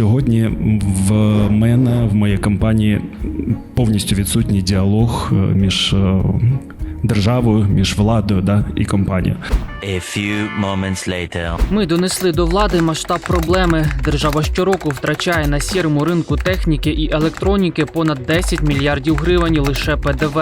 сьогодні в мене в моїй компанії повністю відсутній діалог е, між е, державою, між владою да, і компанією. A few moments later. Ми донесли до влади масштаб проблеми. Держава щороку втрачає на сірому ринку техніки і електроніки понад 10 мільярдів гривень лише ПДВ.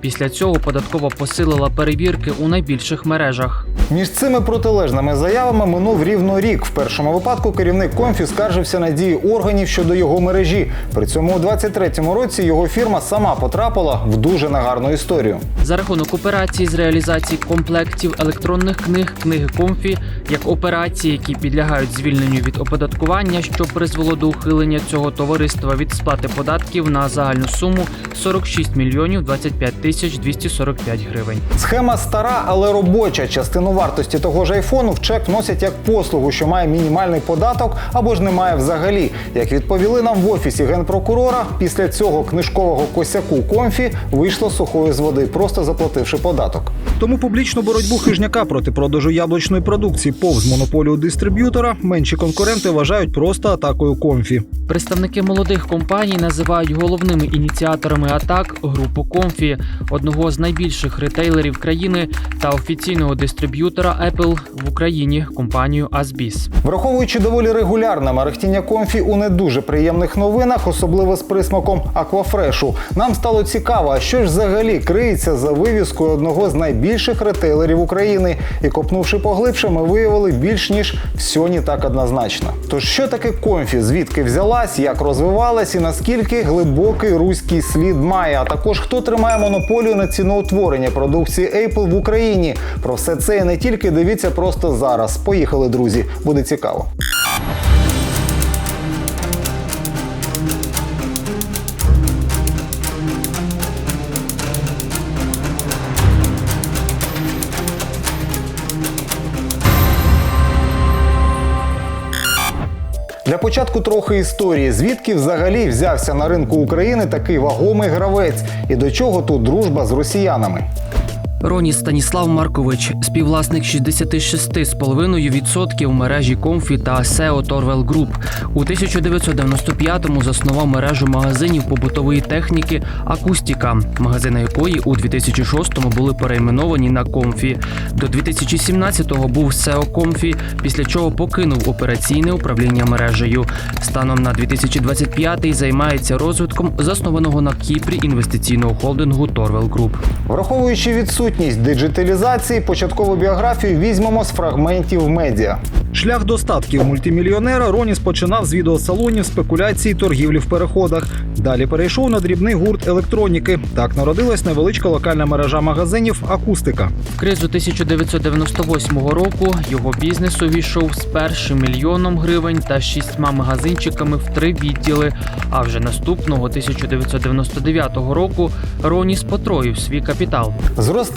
Після цього податкова посилила перевірки у найбільших мережах. Між цими протилежними заявами минув рівно рік. В першому випадку керівник Комфі скаржився на дії органів щодо його мережі. При цьому у 23-му році його фірма сама потрапила в дуже нагарну історію. За рахунок операцій з реалізації комплектів електронних книг, книги Комфі, як операції, які підлягають звільненню від оподаткування, що призвело до ухилення цього товариства від сплати податків на загальну суму 46 мільйонів 25 тисяч 245 гривень. Схема стара, але робоча. Частину вартості того ж айфону в чек вносять як послугу, що має мінімальний податок або ж немає взагалі. Як відповіли нам в офісі генпрокурора, після цього книжкового косяку комфі вийшло сухої з води, просто заплативши податок. Тому публічну боротьбу хижняка проти продажу яблучної продукції повз монополію дистриб'ютора менші конкуренти вважають просто атакою комфі. Представники молодих компаній називають головними ініціаторами атак групу Комфі, одного з найбільших ретейлерів країни та офіційного дистриб'ютора Apple в Україні компанію Asbis. Враховуючи доволі регулярне мерехтіння комфі у не дуже приємних новинах, особливо з присмаком аквафрешу, нам стало цікаво, що ж взагалі криється за вивіскою одного з найбільших ретейлерів України. І копнувши поглибше, ми виявили більш ніж все не так однозначно. Тож що таке комфі, звідки взялась, як розвивалась і наскільки глибокий руський слід має, а також хто тримає монополію на ціноутворення продукції Apple в Україні. Про все це і не тільки дивіться просто зараз. Поїхали, друзі, буде цікаво. Для початку трохи історії, звідки взагалі взявся на ринку України такий вагомий гравець, і до чого тут дружба з росіянами. Роні Станіслав Маркович, співвласник 66,5% мережі Комфі та SEO Torvel Group. У 1995-му заснував мережу магазинів побутової техніки Акустіка, магазини якої у 2006-му були перейменовані на Комфі. До 2017-го був SEO Комфі, після чого покинув операційне управління мережею. Станом на 2025-й займається розвитком заснованого на Кіпрі інвестиційного холдингу Torvel Group. Враховуючи відсутність диджиталізації, початкову біографію візьмемо з фрагментів медіа. Шлях до статків мультимільйонера Роніс починав з відеосалонів, спекуляцій, торгівлі в переходах. Далі перейшов на дрібний гурт електроніки. Так народилась невеличка локальна мережа магазинів Акустика. В кризу 1998 року його бізнес увійшов з першим мільйоном гривень та шістьма магазинчиками в три відділи. А вже наступного 1999 року Роніс потроїв свій капітал.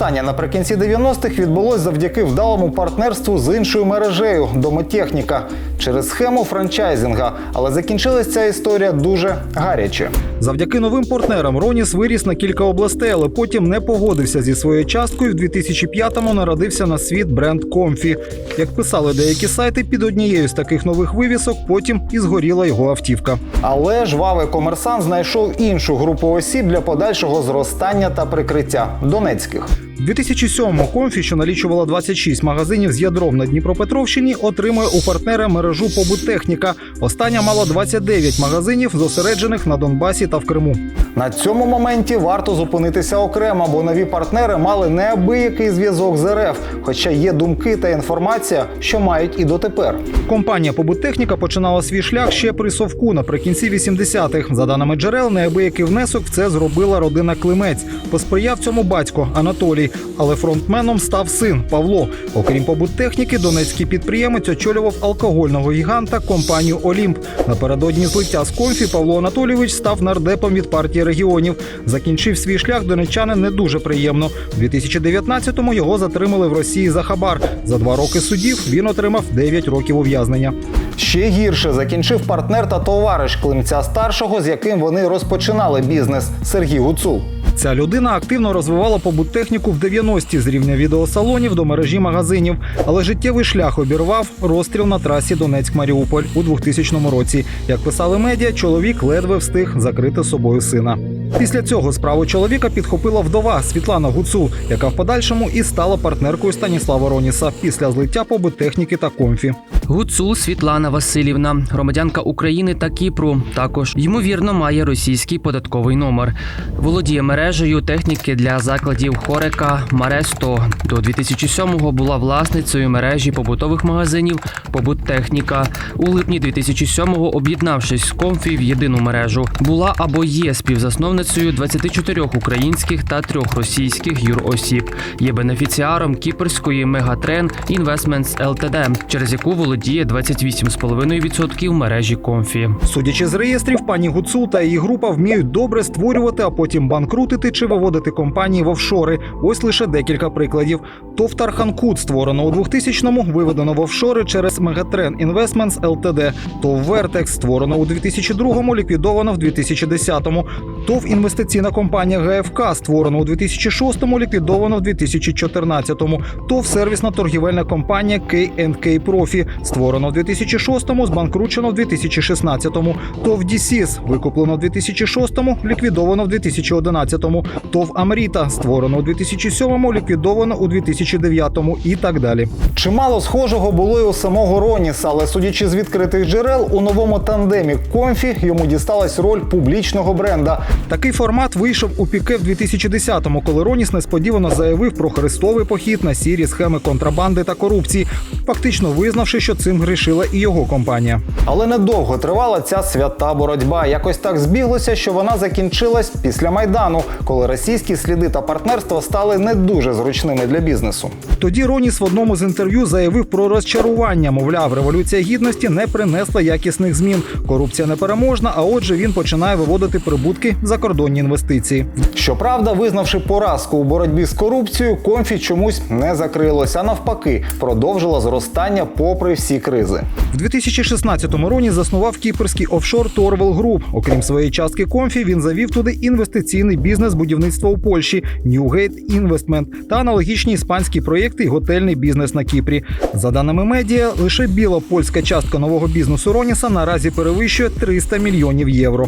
Зростання наприкінці 90-х відбулось завдяки вдалому партнерству з іншою мережею домотехніка через схему франчайзинга. Але закінчилась ця історія дуже гаряче. Завдяки новим партнерам Роніс виріс на кілька областей, але потім не погодився зі своєю часткою. В 2005-му народився на світ бренд Комфі. Як писали деякі сайти, під однією з таких нових вивісок потім і згоріла його автівка. Але жвавий комерсант знайшов іншу групу осіб для подальшого зростання та прикриття донецьких. У 2007-му Комфі, що налічувала 26 магазинів з ядром на Дніпропетровщині, отримує у партнера мережу побуттехніка. Остання мала 29 магазинів, зосереджених на Донбасі та в Криму. На цьому моменті варто зупинитися окремо, бо нові партнери мали неабиякий зв'язок з РФ, хоча є думки та інформація, що мають і дотепер. Компанія побуттехніка починала свій шлях ще при совку наприкінці 80-х. За даними джерел, неабиякий внесок в це зробила родина Климець. Посприяв цьому батько Анатолій, але фронтменом став син Павло. Окрім побуттехніки, донецький підприємець очолював алкогольного гіганта компанію Олімп. Напередодні злиття з комфі Павло Анатолійович став нардепом від партії регіонів. Закінчив свій шлях донеччани не дуже приємно. У 2019-му його затримали в Росії за хабар. За два роки судів він отримав 9 років ув'язнення. Ще гірше закінчив партнер та товариш Климця старшого, з яким вони розпочинали бізнес Сергій Гуцул. Ця людина активно розвивала побуттехніку в 90-ті з рівня відеосалонів до мережі магазинів, але життєвий шлях обірвав розстріл на трасі Донецьк-Маріуполь у 2000 році. Як писали медіа, чоловік ледве встиг закрити собою сина. Після цього справу чоловіка підхопила вдова Світлана Гуцул, яка в подальшому і стала партнеркою Станіслава Роніса після злиття побуттехніки та комфі. Гуцул Світлана Васильівна, громадянка України та Кіпру, також ймовірно має російський податковий номер. Володіє мережею техніки для закладів Хорека Маресто. До 2007-го була власницею мережі побутових магазинів Побуттехніка. У липні 2007-го, об'єднавшись з Комфі в єдину мережу, була або є співзасновницею 24 українських та трьох російських юросіб. Є бенефіціаром кіперської Мегатрен Інвестментс ЛТД, через яку володіє 28,5% мережі Комфі. Судячи з реєстрів, пані Гуцул та її група вміють добре створювати, а потім банкрутити чи виводити компанії в офшори. Ось лише декілька прикладів. ТОВ Тарханкут створено у 2000-му, виведено в офшори через Мегатрен Інвестментс ЛТД. ТОВ Вертекс створено у 2002-му, ліквідовано в 2010-му. ТОВ інвестиційна компанія ГФК створено у 2006-му, ліквідовано в 2014-му. ТОВ сервісна торгівельна компанія K&K Profi створено в 2006-му, збанкручено в 2016-му. ТОВ Дісіс викуплено в 2006-му, ліквідовано в 2011-му. ТОВ Амріта створено у 2007-му, ліквідовано у 2009-му і так далі. Чимало схожого було і у самого Роніса, але судячи з відкритих джерел, у новому тандемі Комфі йому дісталась роль публічного бренда. Такий формат вийшов у піке в 2010-му, коли Роніс несподівано заявив про хрестовий похід на сірі схеми контрабанди та корупції, фактично визнавши, що цим грішила і його компанія. Але недовго тривала ця свята боротьба. Якось так збіглося, що вона закінчилась після майдану, коли російські сліди та партнерства стали не дуже зручними для бізнесу. Тоді Роніс в одному з інтерв'ю заявив про розчарування. Мовляв, революція гідності не принесла якісних змін. Корупція непереможна, а отже, він починає виводити прибутки в закордонні інвестиції. Щоправда, визнавши поразку у боротьбі з корупцією, комфі чомусь не закрилося, а навпаки, продовжила зростання попри всі кризи. В 2016-му Роніс заснував кіпрський офшор Торвел Груп. Окрім своєї частки комфі, він завів туди інвестиційний бізнес будівництва у Польщі Newgate Investment та аналогічні іспанські проєкти і готельний бізнес на Кіпрі. За даними медіа, лише біла польська частка нового бізнесу Роніса наразі перевищує 300 мільйонів євро.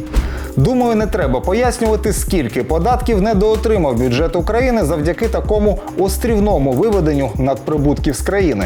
Думаю, не треба пояснювати, скільки податків недоотримав бюджет України завдяки такому острівному виведенню надприбутків з країни.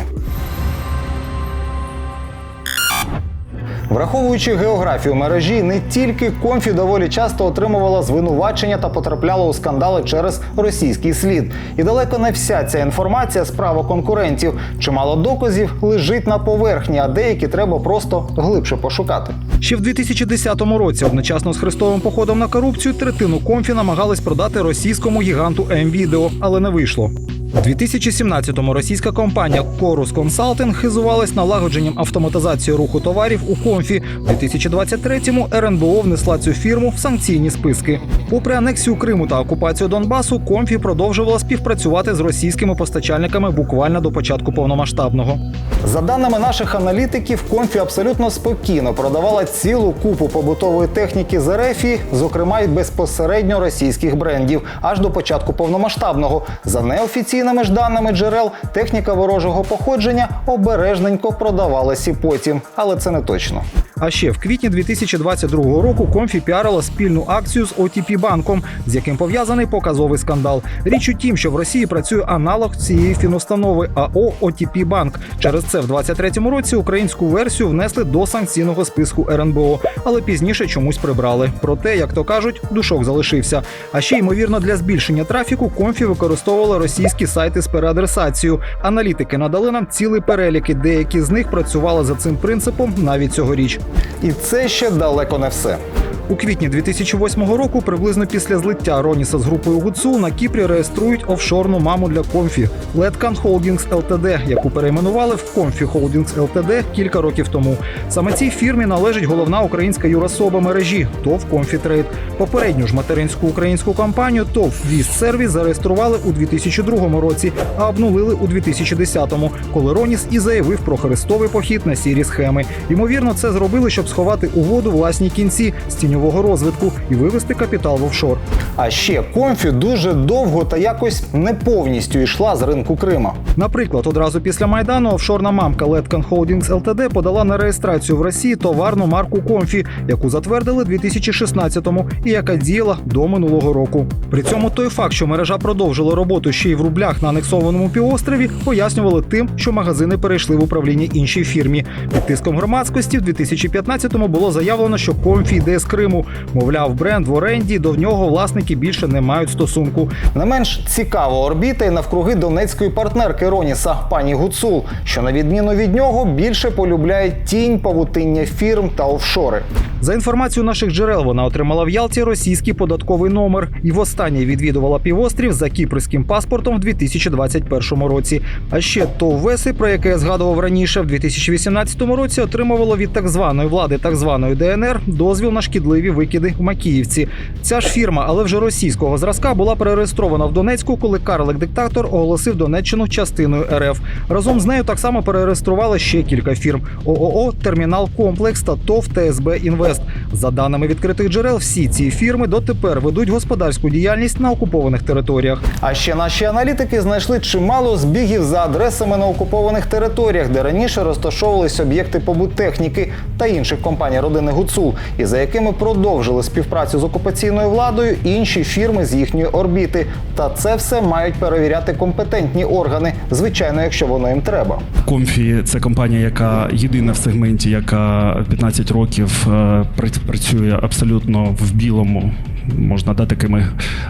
Враховуючи географію мережі, не тільки комфі доволі часто отримувала звинувачення та потрапляла у скандали через російський слід. І далеко не вся ця інформація справа конкурентів. Чимало доказів лежить на поверхні, а деякі треба просто глибше пошукати. Ще в 2010 році, одночасно з хрестовим походом на корупцію, третину комфі намагались продати російському гіганту М-Відео, але не вийшло. У 2017-му російська компанія Chorus Consulting хизувалась налагодженням автоматизації руху товарів у комфі. У 2023-му РНБО внесла цю фірму в санкційні списки. Попри анексію Криму та окупацію Донбасу, комфі продовжувала співпрацювати з російськими постачальниками буквально до початку повномасштабного. За даними наших аналітиків, Комфі абсолютно спокійно продавала цілу купу побутової техніки з Ерефії, зокрема й безпосередньо російських брендів, аж до початку повномасштабного. За неофіційними ж даними джерел, техніка ворожого походження обережненько продавалась і потім, але це не точно. А ще в квітні 2022 року Комфі піарила спільну акцію з OTP банком, з яким пов'язаний показовий скандал. Річ у тім, що в Росії працює аналог цієї фінустанови АО OTP банк. Через це в 23-му році українську версію внесли до санкційного списку РНБО, але пізніше чомусь прибрали. Проте, як то кажуть, душок залишився. А ще ймовірно для збільшення трафіку Комфі використовувала російські сайти з переадресацією. Аналітики надали нам цілий перелік, і деякі з них працювали за цим принципом навіть цьогоріч. І це ще далеко не все. У квітні 2008 року, приблизно після злиття Роніса з групою Гуцул, на Кіпрі реєструють офшорну маму для Комфі Letcan Holdings Ltd, яку перейменували в Комфі Holdings Ltd кілька років тому. Саме цій фірмі належить головна українська юрособа мережі ТОВ Комфі Трейд. Попередню ж материнську українську компанію ТОВ Віст Сервіс зареєстрували у 2002 році, а обнулили у 2010-му, коли Роніс і заявив про хрестовий похід на сірі схеми. Ймовірно, це зробили, щоб сховати у воду власні кінці з тіньового розвитку і вивести капітал в офшор. А ще Комфі дуже довго та якось не повністю йшла з ринку Крима. Наприклад, одразу після майдану офшорна мамка Letcan Holdings Ltd подала на реєстрацію в Росії товарну марку Комфі, яку затвердили 2016-му і яка діяла до минулого року. При цьому той факт, що мережа продовжила роботу ще й в рублях на анексованому півострові, пояснювали тим, що магазини перейшли в управління іншій фірмі. Під тиском громадськості в 2015-му було заявлено, що Комфі йде з Криму. Мовляв, бренд в оренді до нього власники більше не мають стосунку. Не менш цікава орбіта і навкруги донецької партнерки Роніса, пані Гуцул, що на відміну від нього більше полюбляє тінь павутиння фірм та офшори. За інформацією наших джерел, вона отримала в Ялті російський податковий номер і востаннє відвідувала півострів за кіпрським паспортом в 2021 році. А ще ТОВ Веси, про яке я згадував раніше, в 2018 році отримувало від так званої влади так званої ДНР дозвіл на шкідливі викиди в Макіївці. Ця ж фірма, але вже російського зразка, була перереєстрована в Донецьку, коли карлик-диктатор оголосив Донеччину частиною РФ. Разом з нею так само перереєстрували ще кілька фірм: ООО Термінал Комплекс та ТОВ ТСБ Інвест. За даними відкритих джерел, всі ці фірми дотепер ведуть господарську діяльність на окупованих територіях. А ще наші аналітики знайшли чимало збігів за адресами на окупованих територіях, де раніше розташовувались об'єкти побуттехніки та інших компаній родини Гуцул, і за якими продовжили співпрацю з окупаційною владою інші фірми з їхньої орбіти. Та це все мають перевіряти компетентні органи, звичайно, якщо воно їм треба. Комфі це компанія, яка єдина в сегменті, яка 15 років е, працює абсолютно в білому. Можна да, такими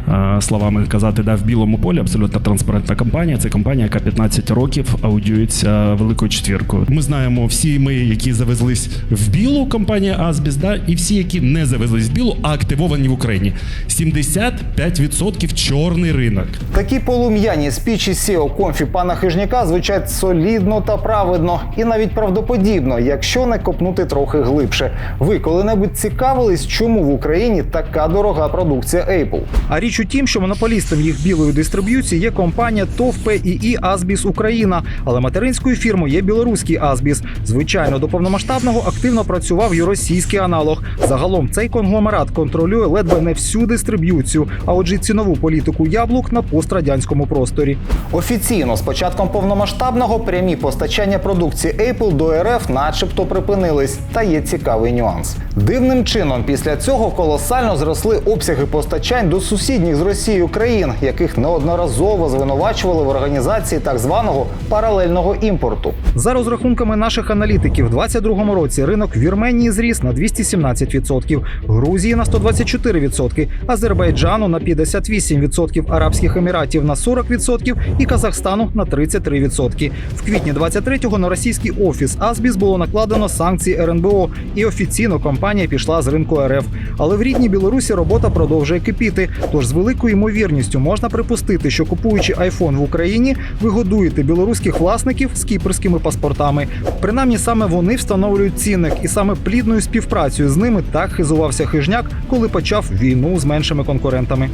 е, словами казати, да, в білому полі абсолютно транспарентна компанія. Це компанія, яка 15 років аудіюється великою четвіркою. Ми знаємо всі ми, які завезлись в білу компанія Азбіс, да, і всі, які не завезлись в білу, а активовані в Україні. 75% чорний ринок. Такі полум'яні спічі SEO Комфі пана Хижняка звучать солідно та праведно, і навіть правдоподібно, якщо не копнути трохи глибше. Ви коли-небудь цікавились, чому в Україні така дорога продукція Apple? А річ у тім, що монополістом їх білої дистриб'юції є компанія ТОВ ПІІ Азбіс Україна, але материнською фірмою є білоруський Азбіс. Звичайно, до повномасштабного активно працював і російський аналог. Загалом цей конгломерат контролює ледве не всю дистриб'юцію, а отже, цінову політику яблук на пострадянському просторі. Офіційно з початком повномасштабного прямі постачання продукції Apple до РФ, начебто, припинились. Та є цікавий нюанс. Дивним чином, після цього колосально зросли обсяги постачань до сусідніх з Росією країн, яких неодноразово звинувачували в організації так званого паралельного імпорту. За розрахунками наших аналітиків, в 2022 році ринок Вірменії зріс на 217%, Грузії на 124%, Азербайджану на 58%, Арабських Еміратів на 40% і Казахстану на 33%. В квітні 23-го на російський офіс Азбіс було накладено санкції РНБО, і офіційно компанія пішла з ринку РФ. Але в рідній Білорусі робота продовжує кипіти. Тож з великою ймовірністю можна припустити, що купуючи iPhone в Україні, ви годуєте білоруських власників з кіпрськими паспортами. Принаймні саме вони встановлюють цінник, і саме плідною співпрацею з ними так хизувався хижняк, коли почав війну з меншими конкурентами.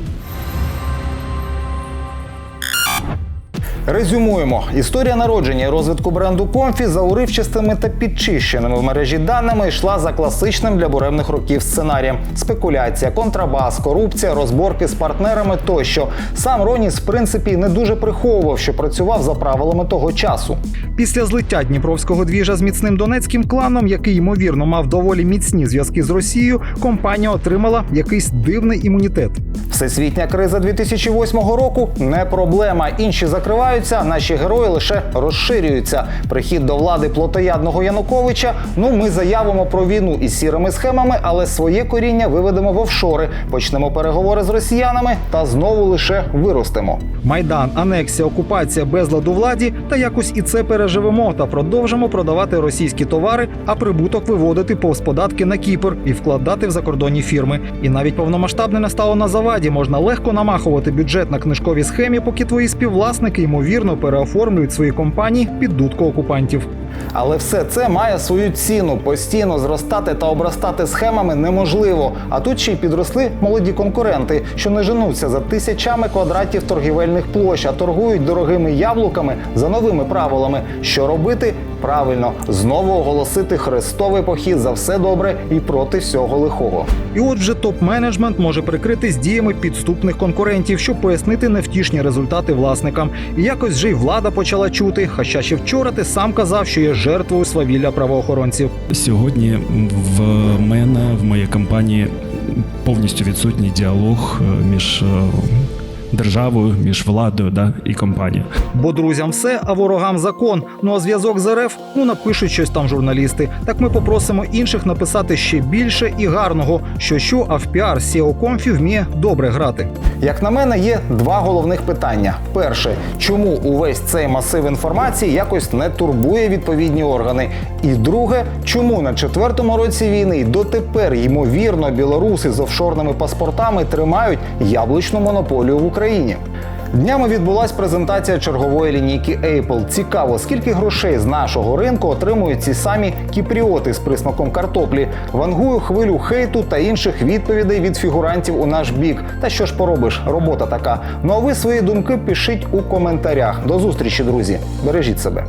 Резюмуємо, історія народження і розвитку бренду Комфі за уривчастими та підчищеними в мережі даними йшла за класичним для буремних років сценарієм: спекуляція, контрабас, корупція, розборки з партнерами тощо. Сам Роніс, в принципі, не дуже приховував, що працював за правилами того часу. Після злиття Дніпровського двіжа з міцним донецьким кланом, який ймовірно мав доволі міцні зв'язки з Росією, компанія отримала якийсь дивний імунітет. Всесвітня криза 2008 року не проблема. Інші закриваються, а наші герої лише розширюються. Прихід до влади плотоядного Януковича. Ну, ми заявимо про війну із сірими схемами, але своє коріння виведемо в офшори. Почнемо переговори з росіянами та знову лише виростемо. Майдан, анексія, окупація, безлад у владі, та якось і це переживемо та продовжимо продавати російські товари, а прибуток виводити повз податки на Кіпр і вкладати в закордонні фірми. І навіть повномасштабне не стало на заваді. Можна легко намахувати бюджет на книжковій схемі, поки твої співвласники ймовірно ймовірно переоформлюють свої компанії під дудку окупантів. Але все це має свою ціну. Постійно зростати та обростати схемами неможливо. А тут ще й підросли молоді конкуренти, що не женуться за тисячами квадратів торгівельних площ, а торгують дорогими яблуками за новими правилами. Що робити? Правильно, знову оголосити хрестовий похід за все добре і проти всього лихого. І от вже топ-менеджмент може прикритись діями підступних конкурентів, щоб пояснити невтішні результати власникам. І якось вже й влада почала чути. Хоча ще вчора ти сам казав, що є жертвою свавілля правоохоронців. Сьогодні в мене в моїй компанії повністю відсутній діалог е, між е, державою, між владою да, і компанією. Бо друзям все, а ворогам закон. Ну а зв'язок з РФ ну напишуть щось там журналісти. Так ми попросимо інших написати ще більше і гарного. Що що, а в піар SEO Комфі вміє добре грати. Як на мене, є два головних питання: перше, чому увесь цей масив інформації якось не турбує відповідні органи? І друге, чому на четвертому році війни дотепер ймовірно білоруси з офшорними паспортами тримають яблучну монополію в Україні? Днями відбулася презентація чергової лінійки Apple. Цікаво, скільки грошей з нашого ринку отримують ці самі кіпріоти з присмаком картоплі. Вангую хвилю хейту та інших відповідей від фігурантів у наш бік. Та що ж поробиш, робота така. Ну а ви свої думки пишіть у коментарях. До зустрічі, друзі. Бережіть себе.